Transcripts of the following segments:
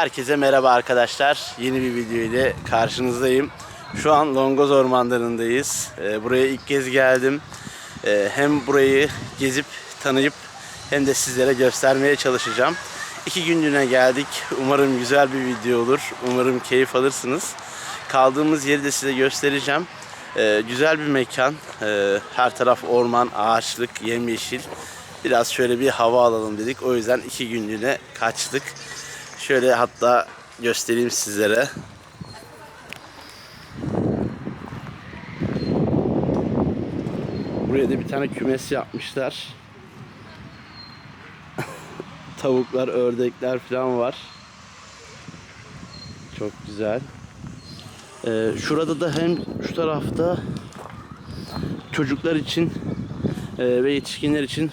Herkese merhaba arkadaşlar. Yeni bir video ile karşınızdayım. Şu an Longoz ormanlarındayız. Ee, buraya ilk kez geldim. Ee, hem burayı gezip tanıyıp hem de sizlere göstermeye çalışacağım. İki günlüğüne geldik. Umarım güzel bir video olur. Umarım keyif alırsınız. Kaldığımız yeri de size göstereceğim. Ee, güzel bir mekan. Her taraf orman, ağaçlık, yemyeşil. Biraz şöyle bir hava alalım dedik. O yüzden iki günlüğüne kaçtık. Şöyle hatta göstereyim sizlere. Buraya da bir tane kümes yapmışlar. Tavuklar, ördekler falan var. Çok güzel. Ee, şurada da hem şu tarafta çocuklar için e, ve yetişkinler için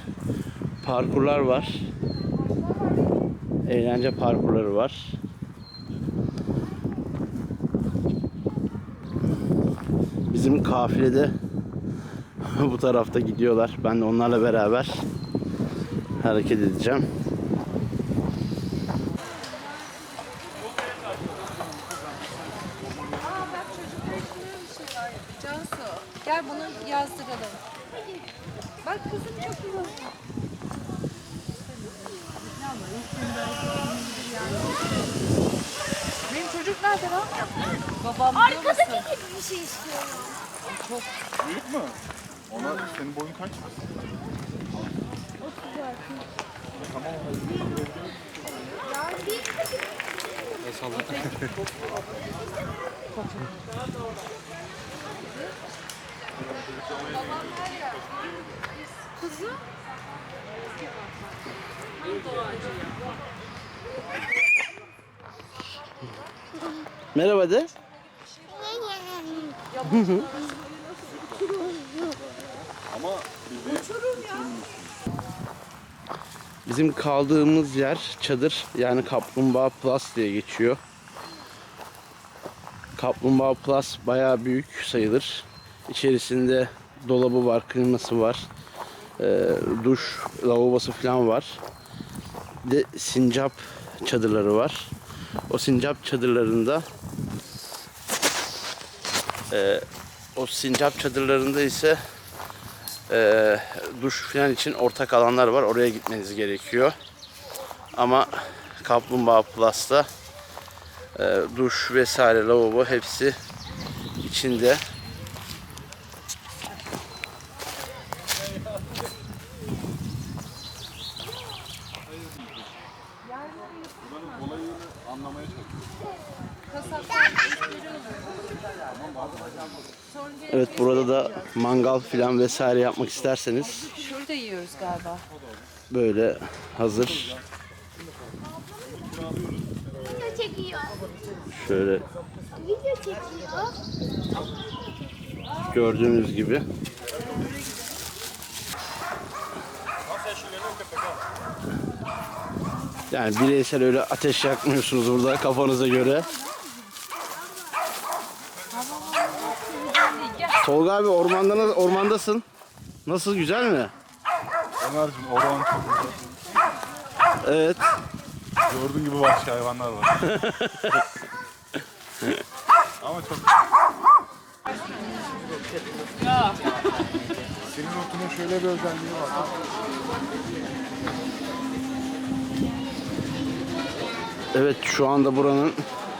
parkurlar var. Eğlence parkurları var. Bizim kafilede bu tarafta gidiyorlar. Ben de onlarla beraber hareket edeceğim. Aa bak çocuklar için bir şey var. Cansu gel bunu yazdıralım. Bak kızım çok güzel. Benim çocuk nerede lan? Babam biliyor musun? Arkadaki gibi bir şey istiyorum. Büyük mü? Ona senin boyun kaç? Kızım. Merhaba de. Ama Bizim kaldığımız yer çadır yani Kaplumbağa Plus diye geçiyor. Kaplumbağa Plus bayağı büyük sayılır. İçerisinde dolabı var, kliması var. Ee, duş, lavabosu falan var. Bir de sincap çadırları var. O sincap çadırlarında e, o sincap çadırlarında ise e, duş falan için ortak alanlar var. Oraya gitmeniz gerekiyor. Ama Kaplumbağa Plus'ta e, duş vesaire lavabo hepsi içinde. olayını anlamaya çalışıyorum. Kasaplar ekleri oluyor. Sonra gelip Evet burada da mangal falan vesaire yapmak isterseniz Şurada yiyoruz galiba. böyle hazır Video çekiyor. şöyle Video çekiyor. gördüğünüz gibi. Yani bireysel öyle ateş yakmıyorsunuz burada kafanıza göre. Tolga abi ormanda ormandasın. Nasıl güzel mi? Ömerciğim orman çok güzel. Evet. Gördüğün gibi vahşi hayvanlar var. Ama çok Senin otunun şöyle bir özelliği var. Evet şu anda buranın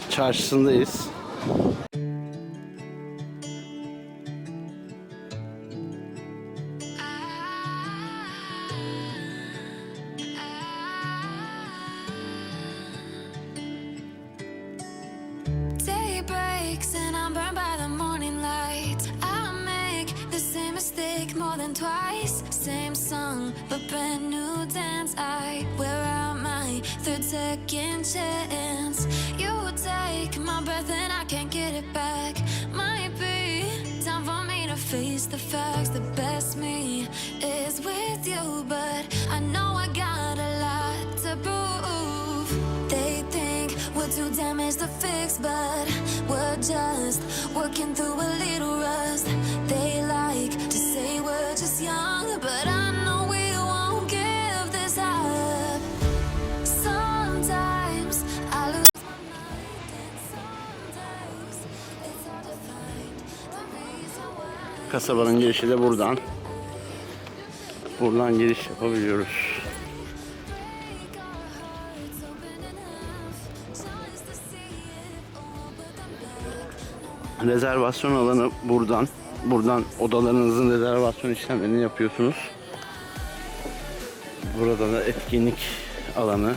çarşısındayız. And I'm burned by the morning light. I make the same mistake more than twice. Same song, but brand new dance. I wear out my third second chance. You take my breath and I can't get it back. Might be time for me to face the facts. The best me is with you, but I know I got to damage the fix, but we're just working through a little rust. They like to say we're just young, but I know we won't give this up. Sometimes I lose my mind, and sometimes it's hard to find the reason why. Kasabanın girişi de buradan. Buradan giriş yapabiliyoruz. Rezervasyon alanı buradan. Buradan odalarınızın rezervasyon işlemlerini yapıyorsunuz. Burada da etkinlik alanı.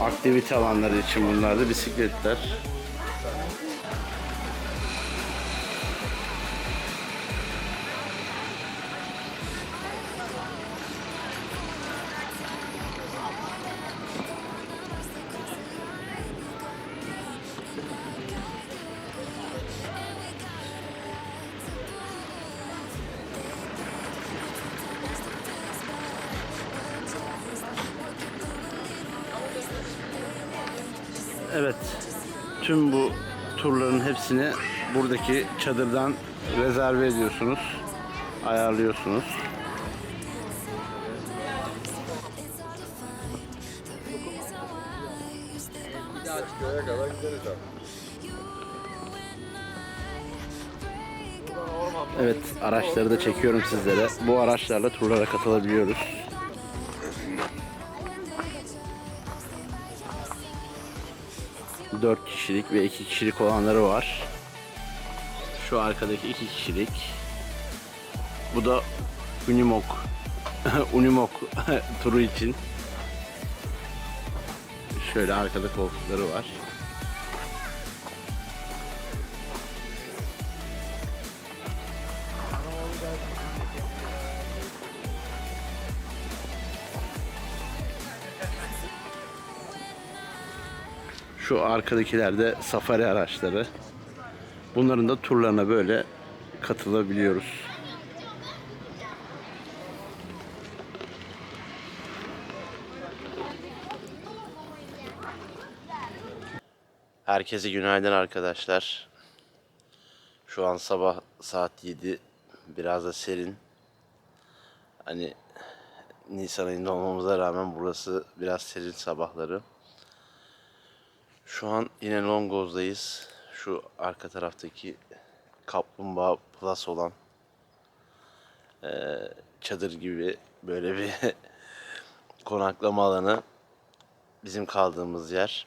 Aktivite alanları için bunlar da bisikletler. Tüm bu turların hepsini buradaki çadırdan rezerve ediyorsunuz. Ayarlıyorsunuz. Evet, araçları da çekiyorum sizlere. Bu araçlarla turlara katılabiliyoruz. Dört kişilik ve iki kişilik olanları var. Şu arkadaki iki kişilik. Bu da Unimog. Unimog turu için. Şöyle arkada koltukları var. Şu arkadakiler de safari araçları. Bunların da turlarına böyle katılabiliyoruz. Herkese günaydın arkadaşlar. Şu an sabah saat 7. Biraz da serin. Hani Nisan ayında olmamıza rağmen burası biraz serin sabahları. Şu an yine Longoz'dayız. Şu arka taraftaki kaplumbağa plus olan eee, çadır gibi böyle bir konaklama alanı bizim kaldığımız yer.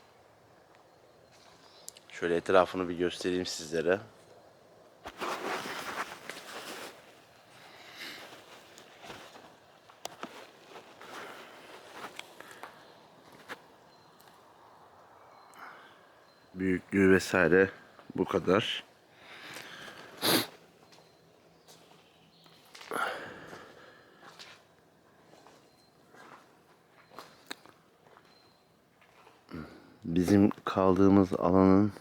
Şöyle etrafını bir göstereyim sizlere. Büyüklüğü vesaire bu kadar. Bizim kaldığımız alanın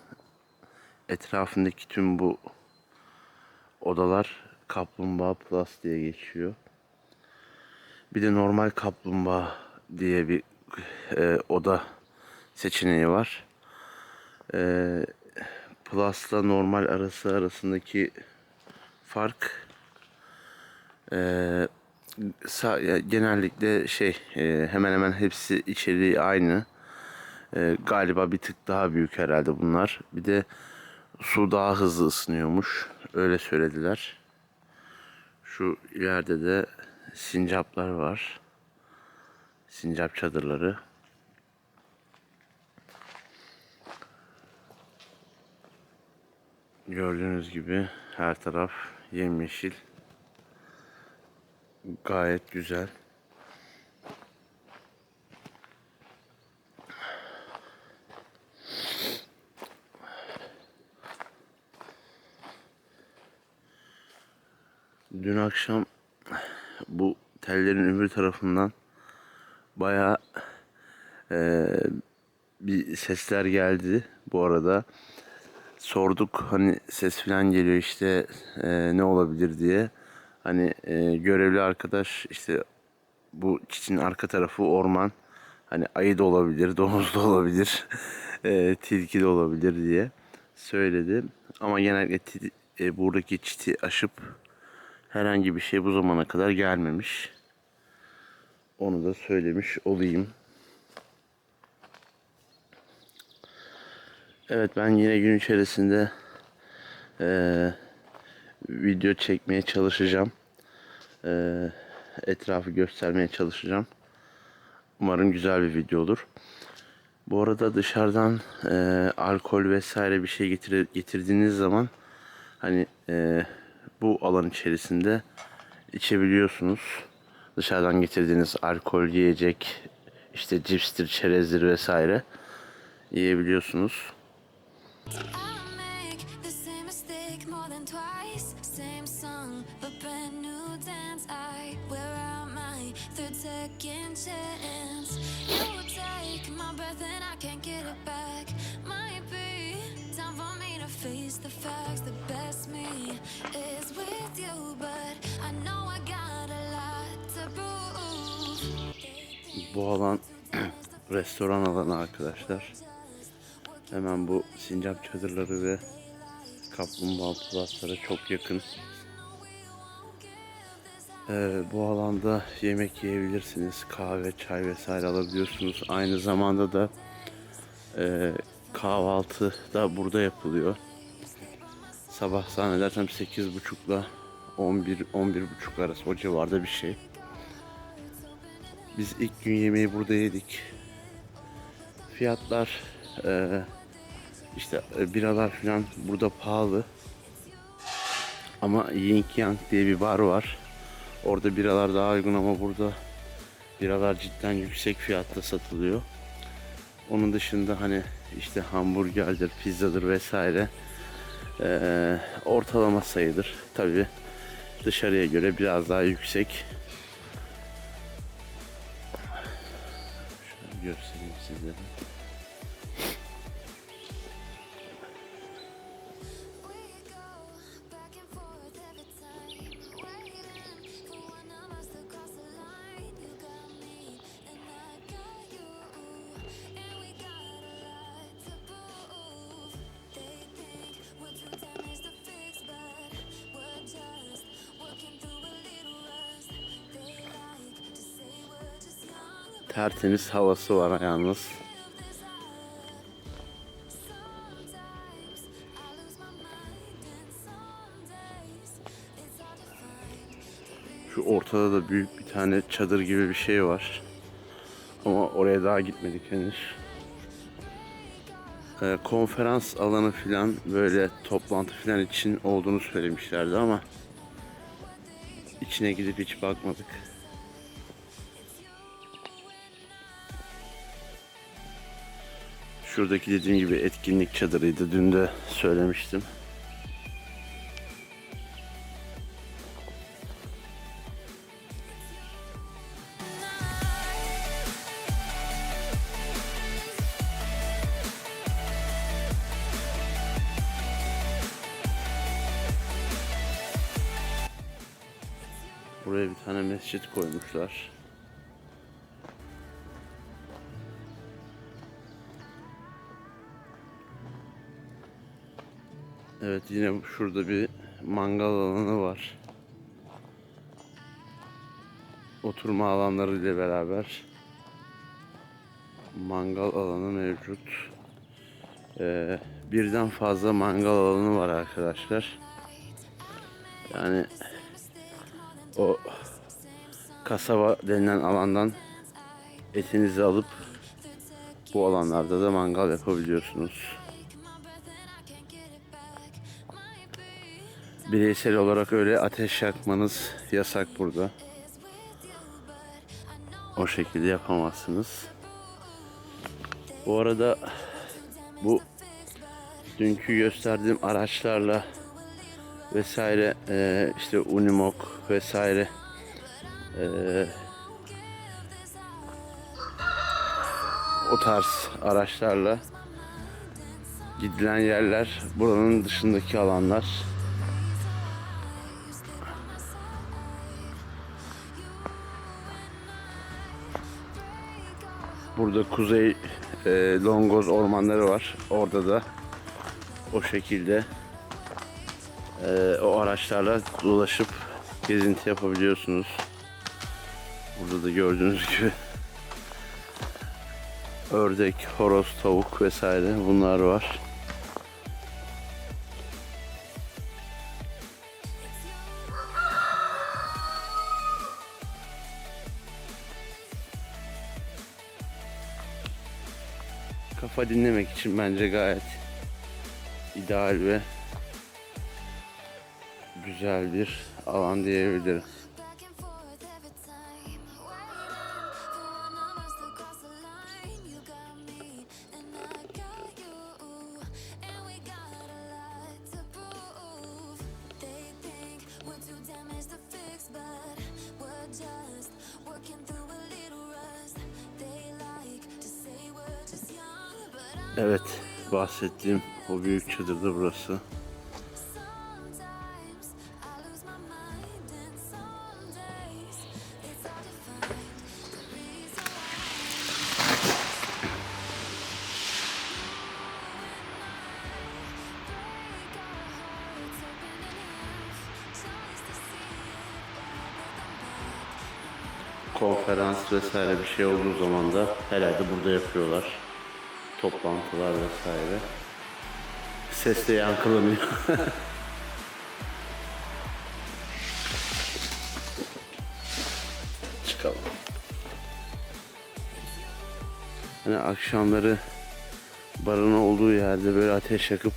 etrafındaki tüm bu odalar Kaplumbağa Plus diye geçiyor. Bir de normal kaplumbağa diye bir e, oda seçeneği var. E, Plus'la normal arası arasındaki fark e, genellikle şey e, hemen hemen hepsi içeriği aynı. E, galiba bir tık daha büyük herhalde bunlar. Bir de su daha hızlı ısınıyormuş. Öyle söylediler. Şu ileride de sincaplar var. Sincap çadırları. Gördüğünüz gibi her taraf yemyeşil. Gayet güzel. Dün akşam bu tellerin öbür tarafından bayağı eee, bir sesler geldi bu arada. Sorduk hani ses falan geliyor işte eee, ne olabilir diye. Hani eee, görevli arkadaş işte bu çitin arka tarafı orman. Hani ayı da olabilir, domuz da olabilir, eee, tilki de olabilir diye söyledi. Ama genellikle ti- e, buradaki çiti aşıp herhangi bir şey bu zamana kadar gelmemiş. Onu da söylemiş olayım. Evet ben yine gün içerisinde eee, video çekmeye çalışacağım. Eee, etrafı göstermeye çalışacağım. Umarım güzel bir video olur. Bu arada dışarıdan eee, alkol vesaire bir şey getir, getirdiğiniz zaman hani eee, bu alan içerisinde içebiliyorsunuz. Dışarıdan getirdiğiniz alkol, yiyecek, işte cipstir, çerezdir vesaire yiyebiliyorsunuz. Bu alan restoran alanı arkadaşlar. Hemen bu sincap çadırları ve kaplumbağa plaslara çok yakın. Ee, bu alanda yemek yiyebilirsiniz. Kahve, çay vesaire alabiliyorsunuz. Aynı zamanda da e, kahvaltı da burada yapılıyor. Sabah zannedersem 8.30 ile 11 11.30 arası o civarda bir şey. Biz ilk gün yemeği burada yedik. Fiyatlar eee, işte e, biralar falan burada pahalı. Ama Yin Yang diye bir bar var. Orada biralar daha uygun ama burada biralar cidden yüksek fiyatta satılıyor. Onun dışında hani işte hamburgerdir, pizzadır vesaire eee, ortalama sayıdır. Tabi dışarıya göre biraz daha yüksek. İt's hard to find. Şu ortada da büyük bir tane çadır gibi bir şey var. Ama oraya daha gitmedik henüz. Ee, konferans alanı filan böyle toplantı filan için olduğunu söylemişlerdi ama içine gidip hiç bakmadık. Şuradaki dediğim gibi etkinlik çadırıydı. Dün de söylemiştim. Buraya bir tane mescit koymuşlar. Yine şurada bir mangal alanı var. Oturma alanları ile beraber mangal alanı mevcut. Ee, birden fazla mangal alanı var arkadaşlar. Yani o kasaba denilen alandan etinizi alıp bu alanlarda da mangal yapabiliyorsunuz. Bireysel olarak öyle ateş yakmanız yasak burada. O şekilde yapamazsınız. Bu arada bu dünkü gösterdiğim araçlarla vesaire eee, işte Unimog vesaire eee, o tarz araçlarla gidilen yerler buranın dışındaki alanlar. Burada kuzey eee, Longoz ormanları var. Orada da o şekilde eee, o araçlarla dolaşıp gezinti yapabiliyorsunuz. Burada da gördüğünüz gibi ördek, horoz, tavuk vesaire bunlar var. Dinlemek için bence gayet ideal ve güzel bir alan diyebilirim. To find the reason why. Konferans vesaire bir şey olduğu zaman da herhalde burada yapıyorlar. Toplantılar vesaire. Ses de yankılanıyor. Çıkalım. Hani akşamları barın olduğu yerde böyle ateş yakıp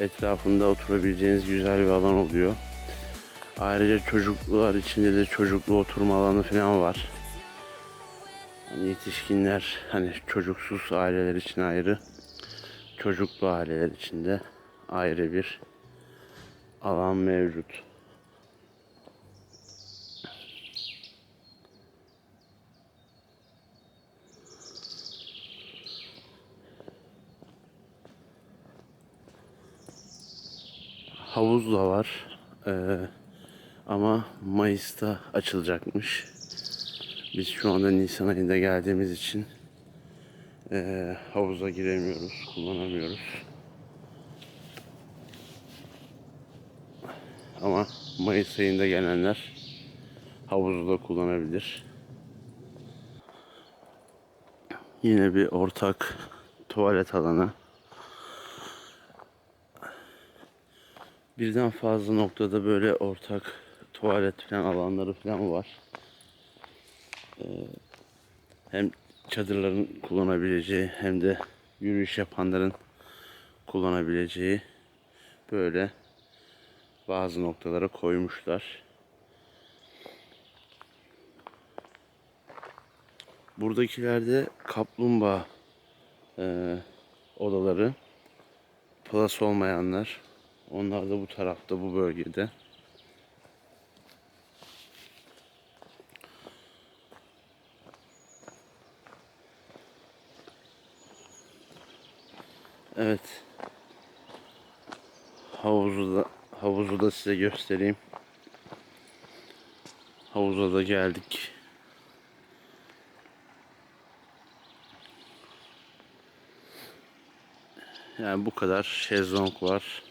etrafında oturabileceğiniz güzel bir alan oluyor. Ayrıca çocuklar içinde de çocuklu oturma alanı falan var. Hani yetişkinler hani çocuksuz aileler için ayrı, çocuklu aileler için de ayrı bir alan mevcut. Havuz da var. Ee, ama Mayıs'ta açılacakmış. Biz şu anda Nisan ayında geldiğimiz için eee, havuza giremiyoruz, kullanamıyoruz. Ama Mayıs ayında gelenler havuzu da kullanabilir. Yine bir ortak tuvalet alanı. Birden fazla noktada böyle ortak tuvalet falan alanları falan var. Ee, hem çadırların kullanabileceği hem de yürüyüş yapanların kullanabileceği böyle bazı noktalara koymuşlar. Buradakilerde kaplumbağa e, odaları plus olmayanlar onlar da bu tarafta bu bölgede. Evet. Havuzu da havuzu da size göstereyim. Havuza da geldik. Yani bu kadar şezlong var.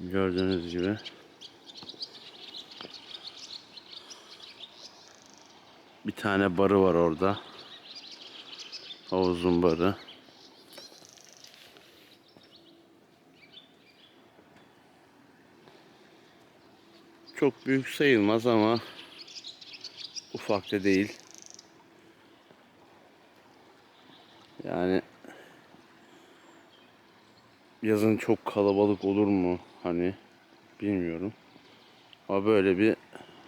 Gördüğünüz gibi. Bir tane barı var orada. Havuzun barı. Çok büyük sayılmaz ama ufak da değil. Yani yazın çok kalabalık olur mu hani bilmiyorum. Ama böyle bir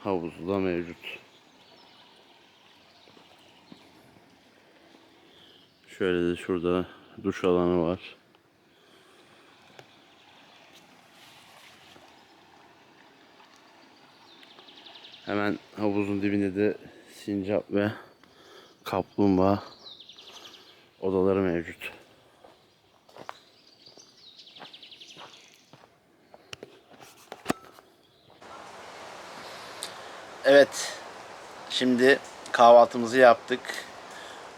havuzu da mevcut. Şöyle de şurada duş alanı var. Hemen havuzun dibinde de sincap ve kaplumbağa odaları mevcut. Evet. Şimdi kahvaltımızı yaptık.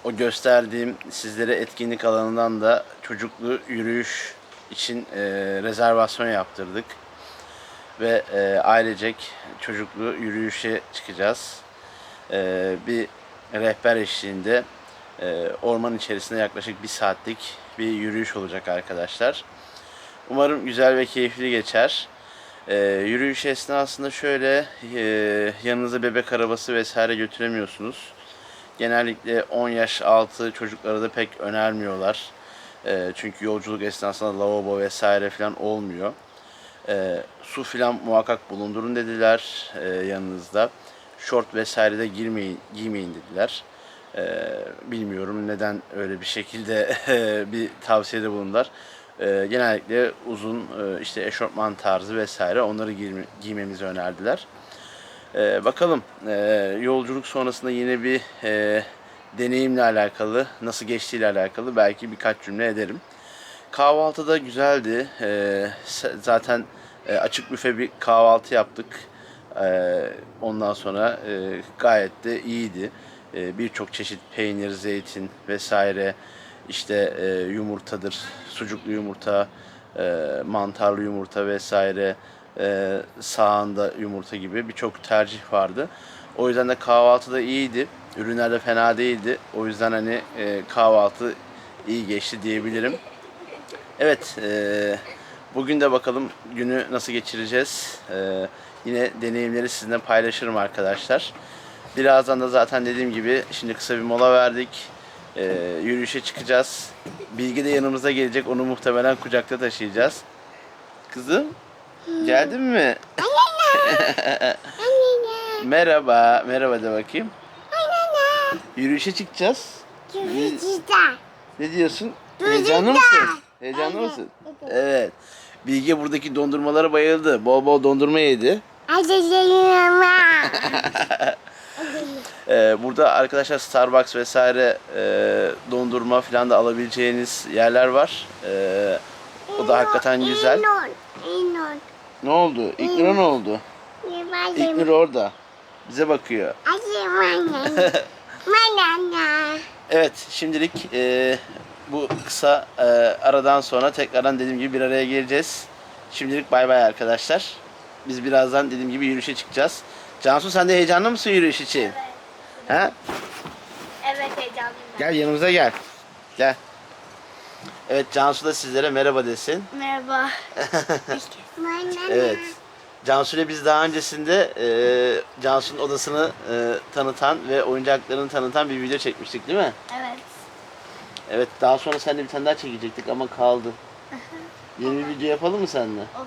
O gösterdiğim sizlere etkinlik alanından da çocuklu yürüyüş için e, rezervasyon yaptırdık. Ve e, ailecek çocuklu yürüyüşe çıkacağız. E, bir rehber eşliğinde e, orman içerisinde yaklaşık bir saatlik bir yürüyüş olacak arkadaşlar. Umarım güzel ve keyifli geçer. E, yürüyüş esnasında şöyle e, yanınıza bebek arabası vesaire götüremiyorsunuz. Genellikle 10 yaş altı çocukları da pek önermiyorlar. E, çünkü yolculuk esnasında lavabo vesaire falan olmuyor. E, su filan muhakkak bulundurun dediler e, yanınızda. Şort vesaire de girmeyin, giymeyin dediler. E, bilmiyorum neden öyle bir şekilde bir tavsiyede bulundular. E, genellikle uzun e, işte eşofman tarzı vesaire onları giyme, giymemizi önerdiler. E, bakalım e, yolculuk sonrasında yine bir e, deneyimle alakalı, nasıl geçtiğiyle alakalı belki birkaç cümle ederim. Kahvaltı da güzeldi. E, s- zaten e, açık büfe bir kahvaltı yaptık. E, ondan sonra e, gayet de iyiydi. E, Birçok çeşit peynir, zeytin vesaire işte e, yumurtadır, sucuklu yumurta, e, mantarlı yumurta vesaire, e, sağında yumurta gibi birçok tercih vardı. O yüzden de kahvaltı da iyiydi. Ürünler de fena değildi. O yüzden hani e, kahvaltı iyi geçti diyebilirim. Evet, e, bugün de bakalım günü nasıl geçireceğiz. E, yine deneyimleri sizinle paylaşırım arkadaşlar. Birazdan da zaten dediğim gibi şimdi kısa bir mola verdik. E, yürüyüşe çıkacağız. Bilgi de yanımıza gelecek. Onu muhtemelen kucakta taşıyacağız. Kızım, geldin mi? merhaba, merhaba de bakayım. Yürüyüşe çıkacağız. Güzel. Ne diyorsun? Heyecanlı mısın? Heyecanlı mısın? Evet. Bilge buradaki dondurmalara bayıldı. Bol bol dondurma yedi. Acıcıyım Ee, burada arkadaşlar Starbucks vesaire e, dondurma falan da alabileceğiniz yerler var. Ee, o da hakikaten güzel. Ne oldu? İknur ne oldu? İknur orada. Bize bakıyor. Evet şimdilik e, bu kısa e, aradan sonra tekrardan dediğim gibi bir araya geleceğiz. Şimdilik bay bay arkadaşlar. Biz birazdan dediğim gibi yürüyüşe çıkacağız. Cansu sen de heyecanlı mısın yürüyüş için? Ha? Evet heyecanlıyım. Gel yanımıza gel. Gel. Evet Cansu da sizlere merhaba desin. Merhaba. Evet. Cansu ile biz daha öncesinde e, Cansu'nun odasını e, tanıtan ve oyuncaklarını tanıtan bir video çekmiştik değil mi? Evet. Evet daha sonra seninle bir tane daha çekecektik ama kaldı. Yeni bir video yapalım mı seninle? Olur.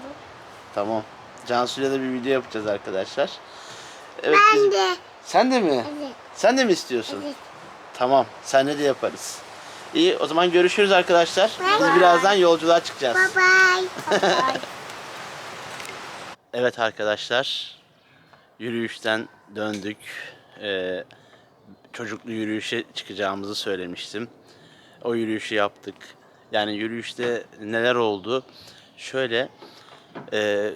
Tamam. Cansu'yla da bir video yapacağız arkadaşlar. Evet Ben biz- de. Sen de mi? Evet. Sen de mi istiyorsun? Evet. Tamam. Seninle de yaparız. İyi o zaman görüşürüz arkadaşlar. Biz Bye. birazdan yolculuğa çıkacağız. Bye bye. Bye bye. Evet arkadaşlar, yürüyüşten döndük. Ee, çocuklu yürüyüşe çıkacağımızı söylemiştim. O yürüyüşü yaptık. Yani yürüyüşte neler oldu? Şöyle, e,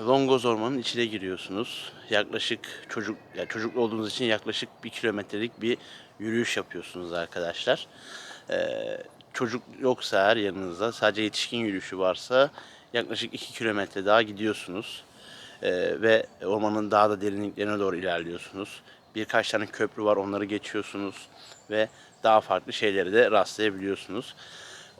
Longoz Ormanı'nın içine giriyorsunuz. Yaklaşık çocuk, ya çocuklu olduğunuz için yaklaşık bir kilometrelik bir yürüyüş yapıyorsunuz arkadaşlar. Ee, çocuk yoksa eğer yanınızda sadece yetişkin yürüyüşü varsa yaklaşık 2 kilometre daha gidiyorsunuz. Ee, ve ormanın daha da derinliklerine doğru ilerliyorsunuz. Birkaç tane köprü var onları geçiyorsunuz ve daha farklı şeyleri de rastlayabiliyorsunuz.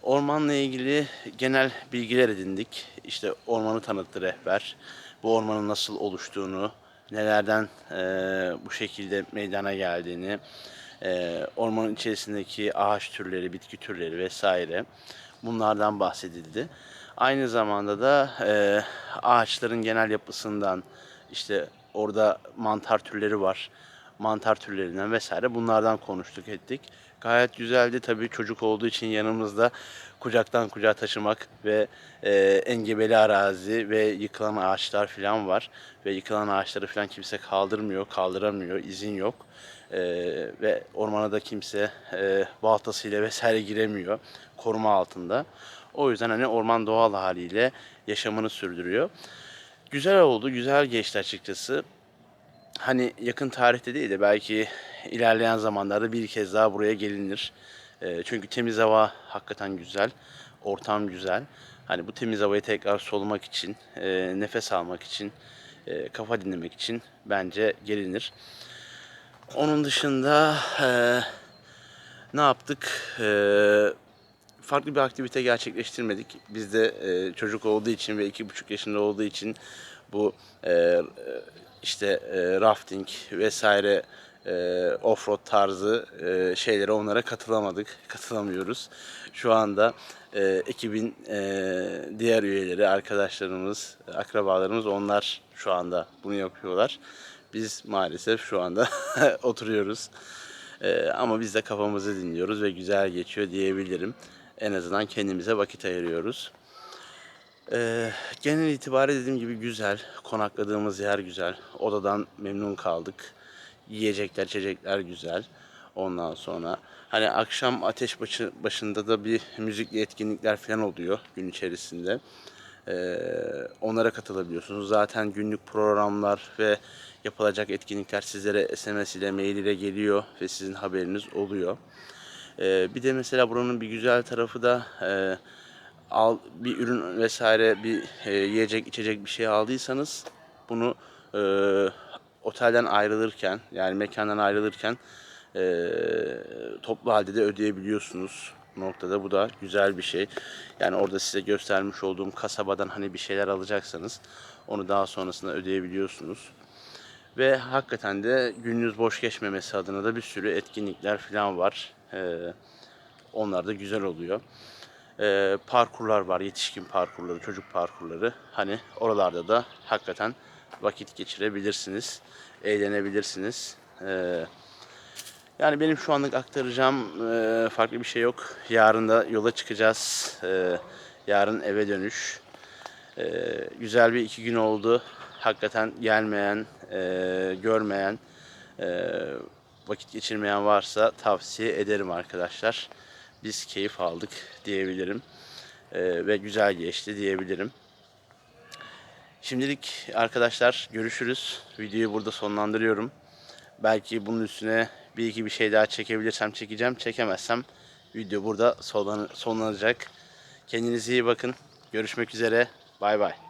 Ormanla ilgili genel bilgiler edindik. İşte ormanı tanıttı rehber. Bu ormanın nasıl oluştuğunu, nelerden eee, bu şekilde meydana geldiğini, eee, ormanın içerisindeki ağaç türleri, bitki türleri vesaire bunlardan bahsedildi. Aynı zamanda da eee, ağaçların genel yapısından, işte orada mantar türleri var mantar türlerinden vesaire bunlardan konuştuk ettik. Gayet güzeldi tabii çocuk olduğu için yanımızda kucaktan kucağa taşımak ve e, engebeli arazi ve yıkılan ağaçlar falan var. Ve yıkılan ağaçları falan kimse kaldırmıyor, kaldıramıyor, izin yok. E, ve ormana da kimse e, baltasıyla vesaire giremiyor koruma altında. O yüzden hani orman doğal haliyle yaşamını sürdürüyor. Güzel oldu, güzel geçti açıkçası hani yakın tarihte değil de belki ilerleyen zamanlarda bir kez daha buraya gelinir. Ee, çünkü temiz hava hakikaten güzel, ortam güzel. Hani bu temiz havayı tekrar solumak için, e, nefes almak için, e, kafa dinlemek için bence gelinir. Onun dışında e, ne yaptık? E, farklı bir aktivite gerçekleştirmedik. Bizde e, çocuk olduğu için ve iki buçuk yaşında olduğu için bu e, e, işte e, rafting vesaire e, offroad tarzı e, şeylere onlara katılamadık, katılamıyoruz. Şu anda e, ekibin e, diğer üyeleri, arkadaşlarımız, akrabalarımız onlar şu anda bunu yapıyorlar. Biz maalesef şu anda oturuyoruz. Ee, ama biz de kafamızı dinliyoruz ve güzel geçiyor diyebilirim. En azından kendimize vakit ayırıyoruz. Ee, genel itibariyle dediğim gibi güzel. Konakladığımız yer güzel. Odadan memnun kaldık. Yiyecekler, içecekler güzel. Ondan sonra hani akşam ateş başı, başında da bir müzikli etkinlikler falan oluyor gün içerisinde. Ee, onlara katılabiliyorsunuz. Zaten günlük programlar ve yapılacak etkinlikler sizlere SMS ile mail ile geliyor ve sizin haberiniz oluyor. Ee, bir de mesela buranın bir güzel tarafı da e, al bir ürün vesaire bir e, yiyecek içecek bir şey aldıysanız bunu e, otelden ayrılırken yani mekandan ayrılırken e, toplu halde de ödeyebiliyorsunuz noktada bu da güzel bir şey. Yani orada size göstermiş olduğum kasabadan hani bir şeyler alacaksanız onu daha sonrasında ödeyebiliyorsunuz. Ve hakikaten de gününüz boş geçmemesi adına da bir sürü etkinlikler falan var. Ee, onlar da güzel oluyor. Ee, parkurlar var, yetişkin parkurları, çocuk parkurları. Hani oralarda da hakikaten vakit geçirebilirsiniz, eğlenebilirsiniz. Ee, yani benim şu anlık aktaracağım e, farklı bir şey yok. Yarın da yola çıkacağız. Ee, yarın eve dönüş. Ee, güzel bir iki gün oldu. Hakikaten gelmeyen, e, görmeyen, e, vakit geçirmeyen varsa tavsiye ederim arkadaşlar. Biz keyif aldık diyebilirim. E, ve güzel geçti diyebilirim. Şimdilik arkadaşlar görüşürüz. Videoyu burada sonlandırıyorum. Belki bunun üstüne bir iki bir şey daha çekebilirsem çekeceğim. Çekemezsem video burada sonlan- sonlanacak. Kendinize iyi bakın. Görüşmek üzere. Bay bay.